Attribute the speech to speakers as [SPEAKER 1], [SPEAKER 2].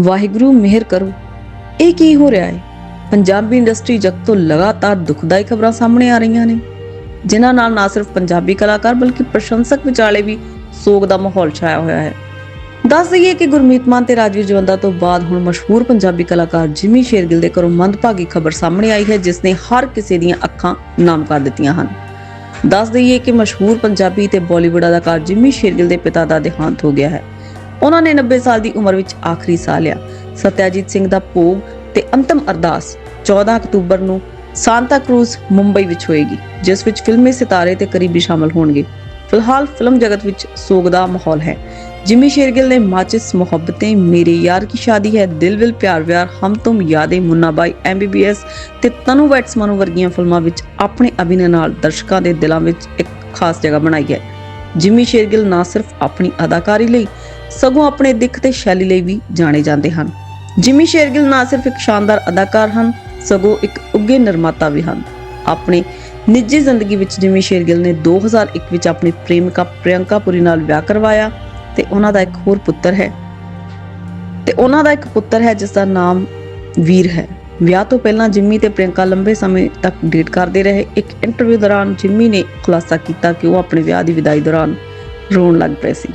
[SPEAKER 1] ਵਾਹਿਗੁਰੂ, ਮਿਹਰ ਕਰੋ। ਇਹ ਕੀ ਹੋ ਰਿਹਾ ਹੈ ਪੰਜਾਬੀ ਇੰਡਸਟਰੀ ਜਗਤ ਤੋਂ ਲਗਾਤਾਰ ਦੁਖਦਾਈ ਖਬਰਾਂ ਸਾਹਮਣੇ ਆ ਰਹੀਆਂ ਨੇ, ਜਿਨ੍ਹਾਂ ਨਾਲ ਨਾ ਸਿਰਫ ਪੰਜਾਬੀ ਕਲਾਕਾਰ ਬਲਕਿ ਪ੍ਰਸ਼ੰਸਕ ਵਿਚਾਲੇ ਵੀ ਸੋਗ ਦਾ ਮਾਹੌਲ ਛਾਇਆ ਹੋਇਆ ਹੈ। ਦੱਸ ਦਈਏ ਕਿ ਗੁਰਮੀਤ ਮਾਨ ਤੇ ਰਾਜਵੀਰ ਜਵੰਦਾ ਤੋਂ ਬਾਅਦ ਹੁਣ ਮਸ਼ਹੂਰ ਪੰਜਾਬੀ ਕਲਾਕਾਰ ਜਿਮੀ ਸ਼ੇਰਗਿੱਲ ਦੇ ਘਰੋਂ ਮੰਦਭਾਗੀ ਖਬਰ ਸਾਹਮਣੇ ਆਈ ਹੈ, ਜਿਸ ਨੇ ਹਰ ਕਿਸੇ ਦੀਆਂ ਅੱਖਾਂ ਨਾਮ ਕਰ ਦਿੱਤੀਆਂ ਹਨ। ਦੱਸ ਦਈਏ ਕਿ ਮਸ਼ਹੂਰ ਪੰਜਾਬੀ ਤੇ ਬਾਲੀਵੁੱਡ ਅਦਾਕਾਰ ਜਿਮੀ ਸ਼ੇਰਗਿੱਲ ਦੇ ਪਿਤਾ ਦਾ ਦੇਹਾਂਤ ਹੋ ਗਿਆ ਹੈ। ਉਹਨਾਂ ਨੇ 90 ਸਾਲ ਦੀ ਉਮਰ ਵਿੱਚ ਆਖਰੀ ਸਾਹ ਲਿਆ। ਸਤਿਆਜੀਤ ਸਿੰਘ ਦਾ ਭੋਗ ਤੇ ਅੰਤਮ ਅਰਦਾਸ 14 ਅਕਤੂਬਰ ਨੂੰ ਸਾਂਤਾ ਕਰੂਜ਼, ਮੁੰਬਈ ਵਿੱਚ ਹੋਏਗੀ, ਜਿਸ ਵਿੱਚ ਫਿਲਮੀ ਸਿਤਾਰੇ ਤੇ ਕਰੀਬੀ ਸ਼ਾਮਲ ਹੋਣਗੇ। ਫਿਲਹਾਲ ਫਿਲਮ ਜਗਤ ਵਿੱਚ ਸੋਗ ਦਾ ਮਾਹੌਲ ਹੈ। ਜਿਮੀ ਸ਼ੇਰਗਿਲ ਨੇ ਮਾਚਿਸ ਮੁਹੱਬतें ਮੇਰੇ ਯਾਰ ਕੀ ਸ਼ਾਦੀ ਹੈ, ਦਿਲ ਵਿਲ ਪਿਆਰ ਵਿਆਰ, ਹਮ ਤੁਮ ਯਾਦੇ ਮੁੰਨਾ ਬਾਈ ਐਮਬੀਬੀਐਸ ਤੇ ਤਨੂ ਵੈਟਸ ਵਰਗੀਆਂ ਫਿਲਮਾਂ ਵਿੱਚ ਆਪਣੇ ਅਭਿਨੈ ਨਾਲ ਦਰਸ਼ਕਾਂ ਦੇ ਦਿਲਾਂ ਵਿੱਚ ਇੱਕ ਖਾਸ ਜਗ੍ਹਾ ਬਣਾਈ ਹੈ। ਜਿਮੀ ਸ਼ੇਰਗਿਲ ਨਾ ਸਿਰਫ ਆਪਣੀ ਅਦਾਕਾਰੀ ਲਈ ਸਗੋਂ ਆਪਣੇ ਦਿੱਖ ਤੇ ਸ਼ੈਲੀ ਲਈ ਵੀ ਜਾਣੇ ਜਾਂਦੇ ਹਨ। ਜਿਮੀ ਸ਼ੇਰਗਿਲ ਨਾ ਸਿਰਫ ਇੱਕ ਸ਼ਾਨਦਾਰ ਅਦਾਕਾਰ ਹਨ, ਸਗੋਂ ਇੱਕ ਉੱਗੇ ਨਿਰਮਾਤਾ ਵੀ ਹਨ। ਆਪਣੇ ਨਿੱਜੀ ਜ਼ਿੰਦਗੀ ਵਿੱਚ ਜਿਮੀ ਸ਼ੇਰਗਿਲ ਨੇ 2001 ਵਿੱਚ ਆਪਣੀ ਪ੍ਰੇਮਿਕਾ ਪ੍ਰਿਯੰਕਾ ਪੁਰੀ ਨਾਲ ਵਿਆਹ ਕਰਵਾਇਆ ਤੇ ਉਹਨਾਂ ਦਾ ਇੱਕ ਹੋਰ ਪੁੱਤਰ ਹੈ। ਤੇ ਉਹਨਾਂ ਦਾ ਇੱਕ ਪੁੱਤਰ ਹੈ ਜਿਸ ਦਾ ਨਾਮ ਵੀਰ ਹੈ। ਵਿਆਹ ਤੋਂ ਪਹਿਲਾਂ ਜਿੰਮੀ ਤੇ ਪ੍ਰਿਯੰਕਾ ਲੰਬੇ ਸਮੇਂ ਤੱਕ ਡੇਟ ਕਰਦੇ ਰਹੇ। ਇੱਕ ਇੰਟਰਵਿਊ ਦੌਰਾਨ ਜਿੰਮੀ ਨੇ ਖੁਲਾਸਾ ਕੀਤਾ ਕਿ ਉਹ ਆਪਣੇ ਵਿਆਹ ਦੀ ਵਿਦਾਈ ਦੌਰਾਨ ਰੋਣ ਲੱਗ ਪਏ ਸੀ।